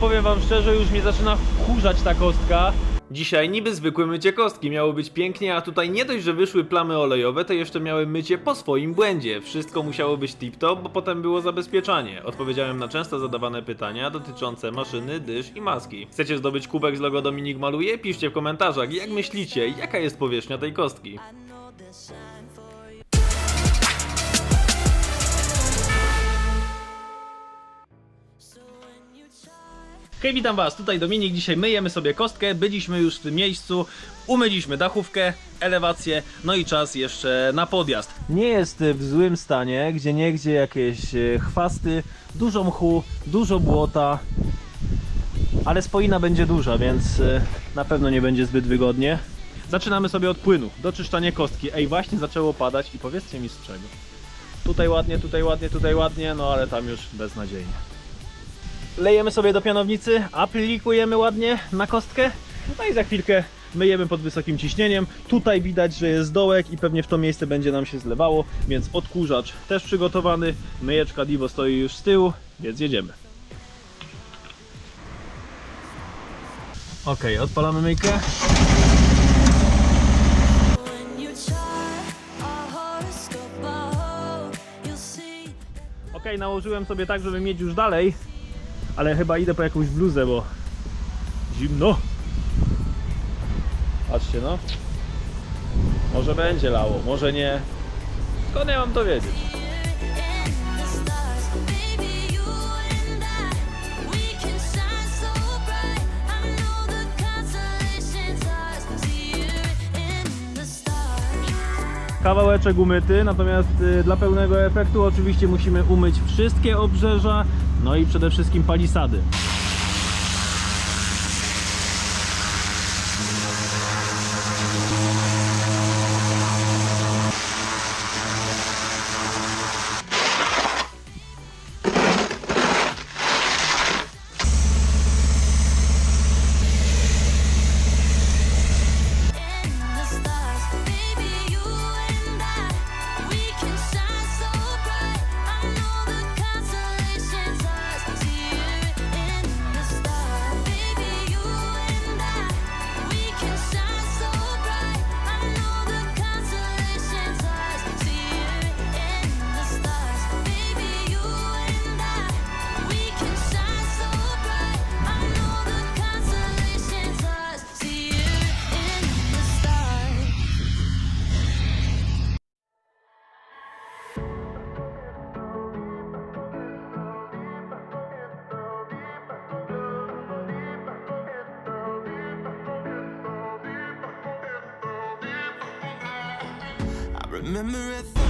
Powiem wam szczerze, już mnie zaczyna wkurzać ta kostka. Dzisiaj niby zwykłe mycie kostki miało być pięknie, a tutaj nie dość, że wyszły plamy olejowe, to jeszcze miały mycie po swoim błędzie. Wszystko musiało być tip-top, bo potem było zabezpieczanie. Odpowiedziałem na często zadawane pytania dotyczące maszyny, dysz i maski. Chcecie zdobyć kubek z logo Dominik Maluje? Piszcie w komentarzach, jak myślicie, jaka jest powierzchnia tej kostki. Hej, witam was, tutaj Dominik, dzisiaj myjemy sobie kostkę, byliśmy już w tym miejscu, umyliśmy dachówkę, elewację, no i czas jeszcze na podjazd. Nie jest w złym stanie, gdzie niegdzie jakieś e, chwasty, dużo mchu, dużo błota, ale spoina będzie duża, więc e, na pewno nie będzie zbyt wygodnie. Zaczynamy sobie od płynu, doczyszczanie kostki. Ej, właśnie zaczęło padać i powiedzcie mi z czego. Tutaj ładnie, tutaj ładnie, tutaj ładnie, no ale tam już beznadziejnie lejemy sobie do pianownicy, aplikujemy ładnie na kostkę, no i za chwilkę myjemy pod wysokim ciśnieniem. Tutaj widać, że jest dołek i pewnie w to miejsce będzie nam się zlewało, więc odkurzacz też przygotowany, myjeczka Divo stoi już z tyłu, więc jedziemy. Ok, odpalamy myjkę. Ok, nałożyłem sobie tak, żeby mieć już dalej, ale chyba idę po jakąś bluzę, bo zimno. Patrzcie no. Może będzie lało, może nie. Skąd ja mam to wiedzieć? Kawałeczek umyty, natomiast y, dla pełnego efektu oczywiście musimy umyć wszystkie obrzeża, no i przede wszystkim palisady.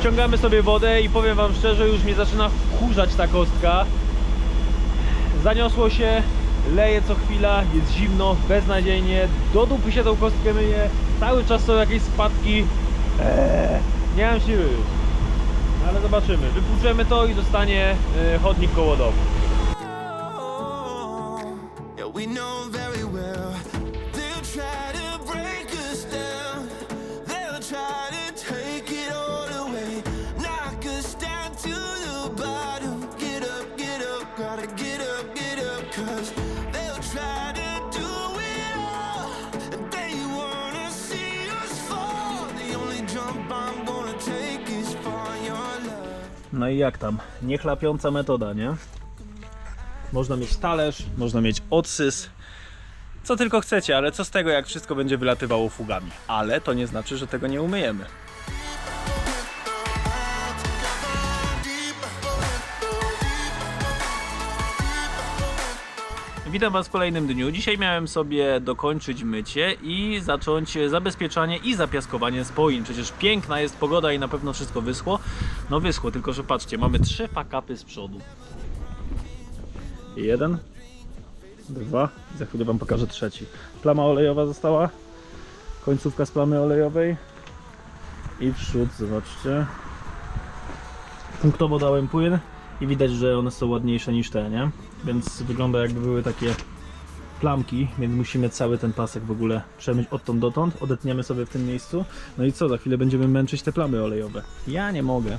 Wciągamy sobie wodę i powiem wam szczerze, już mnie zaczyna wkurzać ta kostka. Zaniosło się, leje co chwila, jest zimno, beznadziejnie, do dupy się tą kostkę myje, cały czas są jakieś spadki. Eee, nie mam siły już. No Ale zobaczymy, wypłuczemy to i zostanie e, chodnik koło domu. No i jak tam? Niechlapiąca metoda, nie? Można mieć talerz, można mieć odsys, co tylko chcecie, ale co z tego, jak wszystko będzie wylatywało fugami? Ale to nie znaczy, że tego nie umyjemy. Witam Was w kolejnym dniu. Dzisiaj miałem sobie dokończyć mycie i zacząć zabezpieczanie i zapiaskowanie spoin. Przecież piękna jest pogoda i na pewno wszystko wyschło. No wyschło, tylko że patrzcie, mamy trzy fakapy z przodu. Jeden, dwa, za chwilę Wam pokażę trzeci. Plama olejowa została, końcówka z plamy olejowej i przód, zobaczcie. Punktowo dałem płyn i widać, że one są ładniejsze niż te, nie? Więc wygląda jakby były takie plamki, więc musimy cały ten pasek w ogóle przemyć odtąd dotąd, odetniemy sobie w tym miejscu. No i co, za chwilę będziemy męczyć te plamy olejowe. Ja nie mogę.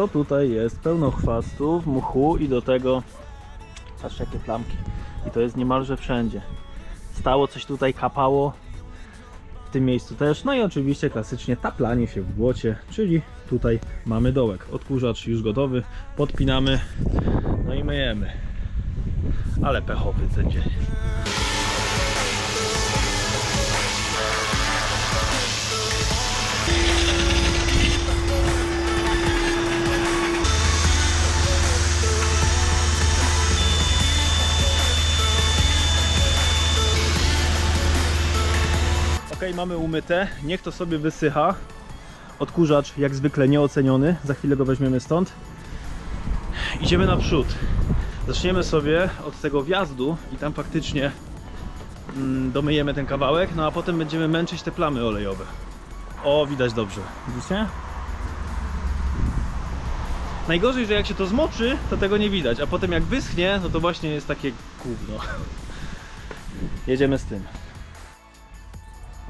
Co tutaj jest? Pełno chwastów, mchu i do tego Patrz jakie plamki. I to jest niemalże wszędzie. Stało coś tutaj, kapało. W tym miejscu też. No i oczywiście klasycznie taplanie się w błocie, czyli tutaj mamy dołek. Odkurzacz już gotowy, podpinamy, no i myjemy. Ale pechowy ten dzień. Mamy umyte. Niech to sobie wysycha. Odkurzacz jak zwykle nieoceniony. Za chwilę go weźmiemy stąd. Idziemy naprzód. Zaczniemy sobie od tego wjazdu i tam faktycznie mm, domyjemy ten kawałek, no a potem będziemy męczyć te plamy olejowe. O, widać dobrze. Widzicie? Najgorzej, że jak się to zmoczy, to tego nie widać, a potem jak wyschnie, no to właśnie jest takie gówno. Jedziemy z tym.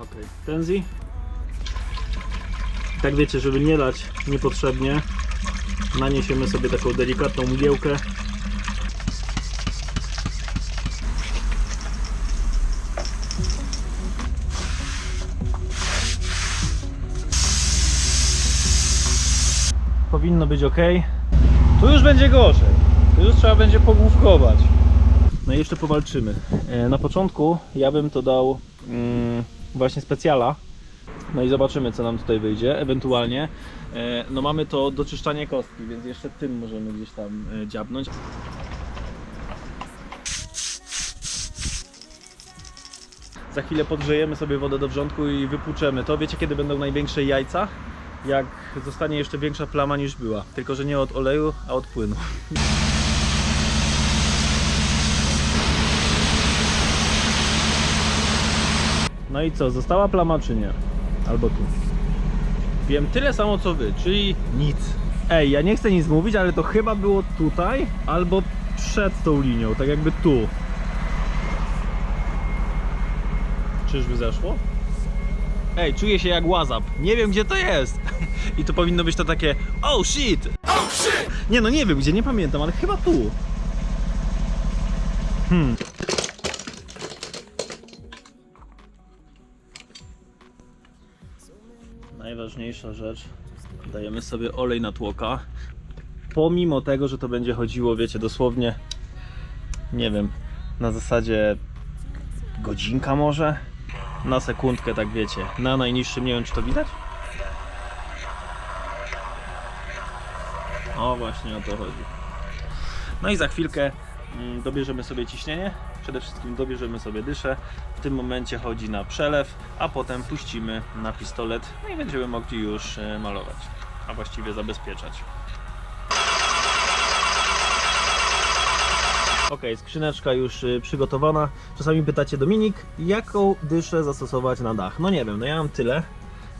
Ok, Tenzi. Tak wiecie, żeby nie lać niepotrzebnie, naniesiemy sobie taką delikatną mgiełkę. Powinno być ok. Tu już będzie gorzej. Tu już trzeba będzie pogłówkować. No i jeszcze powalczymy. E, Na początku ja bym to dał mm, właśnie specjala. No i zobaczymy co nam tutaj wyjdzie. Ewentualnie e, no mamy to do czyszczania kostki, więc jeszcze tym możemy gdzieś tam e, dziabnąć. Za chwilę podgrzejemy sobie wodę do wrzątku i wypłuczemy to. Wiecie kiedy będą największe jajca? Jak zostanie jeszcze większa plama niż była. Tylko że nie od oleju, a od płynu. No i co, została plama czy nie? Albo tu. Wiem tyle samo co wy, czyli nic. Ej, ja nie chcę nic mówić, ale to chyba było tutaj, albo przed tą linią, tak jakby tu. Czyżby zeszło? Ej, czuję się jak łazap. Nie wiem gdzie to jest. I to powinno być to takie Oh shit! Oh shit! Nie no nie wiem gdzie, nie pamiętam, ale chyba tu. Hmm. Najważniejsza rzecz. Dajemy sobie olej na tłoka. Pomimo tego, że to będzie chodziło, wiecie, dosłownie nie wiem, na zasadzie godzinka może? Na sekundkę, tak wiecie. Na najniższym, nie wiem czy to widać? O, właśnie o to chodzi. No i za chwilkę mm, dobierzemy sobie ciśnienie. Przede wszystkim dobierzemy sobie dyszę. W tym momencie chodzi na przelew, a potem puścimy na pistolet. No i będziemy mogli już e, malować, a właściwie zabezpieczać. Ok, skrzyneczka już y, przygotowana. Czasami pytacie Dominik, jaką dyszę zastosować na dach? No nie wiem, no ja mam tyle,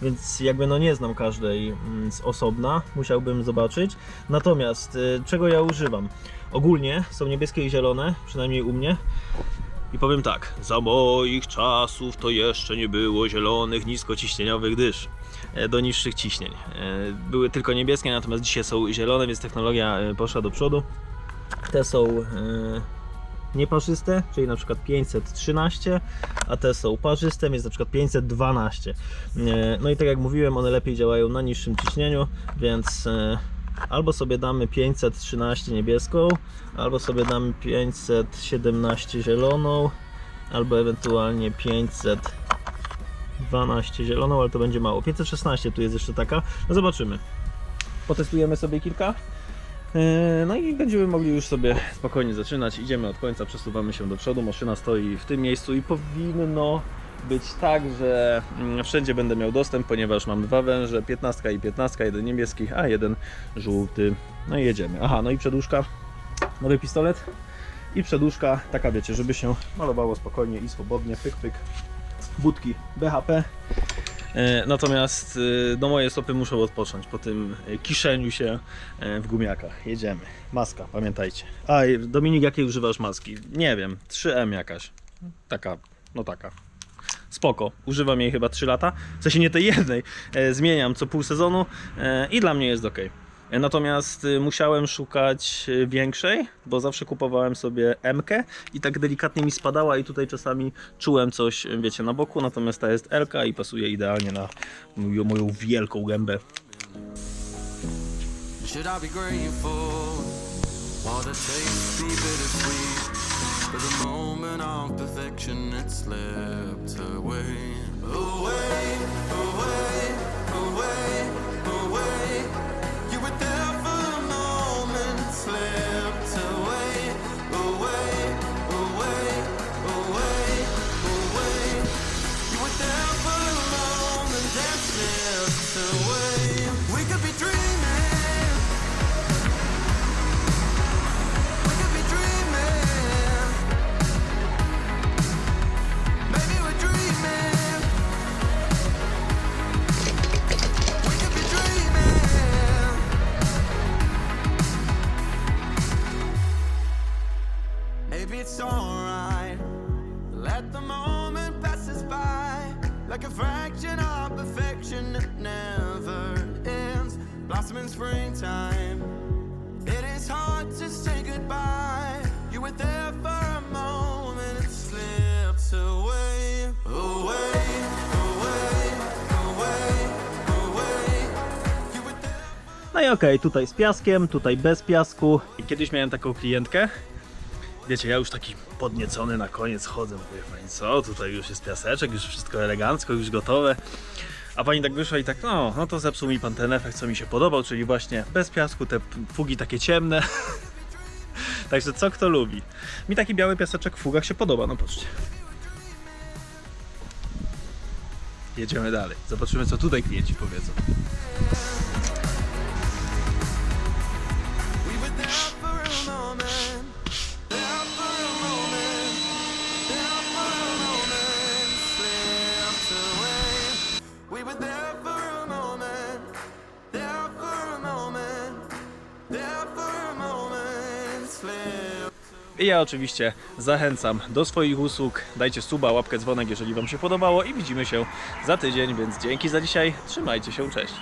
więc jakby no nie znam każdej mm, z osobna, musiałbym zobaczyć. Natomiast y, czego ja używam? Ogólnie są niebieskie i zielone, przynajmniej u mnie. I powiem tak, za moich czasów to jeszcze nie było zielonych, niskociśnieniowych dysz e, do niższych ciśnień. E, Były tylko niebieskie, natomiast dzisiaj są zielone, więc technologia e, poszła do przodu. Te są nieparzyste, czyli na przykład 513, a te są parzyste, więc na przykład 512. E, No i tak jak mówiłem, one lepiej działają na niższym ciśnieniu, więc albo sobie damy 513 niebieską, albo sobie damy 517 zieloną, albo ewentualnie 512 zieloną, ale to będzie mało. 516 tu jest jeszcze taka. No zobaczymy. Potestujemy sobie kilka. Eee, No i będziemy mogli już sobie spokojnie zaczynać. Idziemy od końca, przesuwamy się do przodu. Maszyna stoi w tym miejscu i powinno być tak, że mm, wszędzie będę miał dostęp, ponieważ mam dwa węże, 15 i 15, jeden niebieski, a jeden żółty. No i jedziemy. Aha, no i przedłużka, nowy pistolet i przedłużka, taka wiecie, żeby się malowało spokojnie i swobodnie, pyk pyk. Budki BHP. E, Natomiast e, no moje stopy muszą odpocząć po tym e, kiszeniu się w gumiakach. Jedziemy. Maska, pamiętajcie. A Dominik, jakiej używasz maski? Nie wiem, 3M jakaś. Taka, no taka. Spoko. Używam jej chyba 3 lata. W sensie nie tej jednej. E, Zmieniam co pół sezonu e, i dla mnie jest ok. Natomiast y, musiałem szukać y, większej, bo zawsze kupowałem sobie M i tak delikatnie mi spadała i tutaj czasami czułem coś, y, wiecie, na boku, natomiast ta jest L i pasuje idealnie na moją, wielką gębę. Should I be grateful? While the bittersweet For the moment of perfection it slipped away. Away, away, away, No i okej, tutaj z piaskiem, tutaj bez piasku. I kiedyś miałem taką klientkę. Wiecie, ja już taki podniecony na koniec chodzę, mówię, pani co, tutaj już jest piaseczek, już wszystko elegancko, już gotowe. A pani tak wyszła i tak, no, no to zepsuł mi pan ten efekt, co mi się podobał, czyli właśnie bez piasku, te fugi takie ciemne. Także co kto lubi. Mi taki biały piaseczek w fugach się podoba, no patrzcie. Jedziemy dalej. Zobaczymy, co tutaj klienci powiedzą. I ja oczywiście zachęcam do swoich usług. Dajcie suba, łapkę, dzwonek, jeżeli Wam się podobało i widzimy się za tydzień, więc dzięki za dzisiaj. Trzymajcie się, cześć.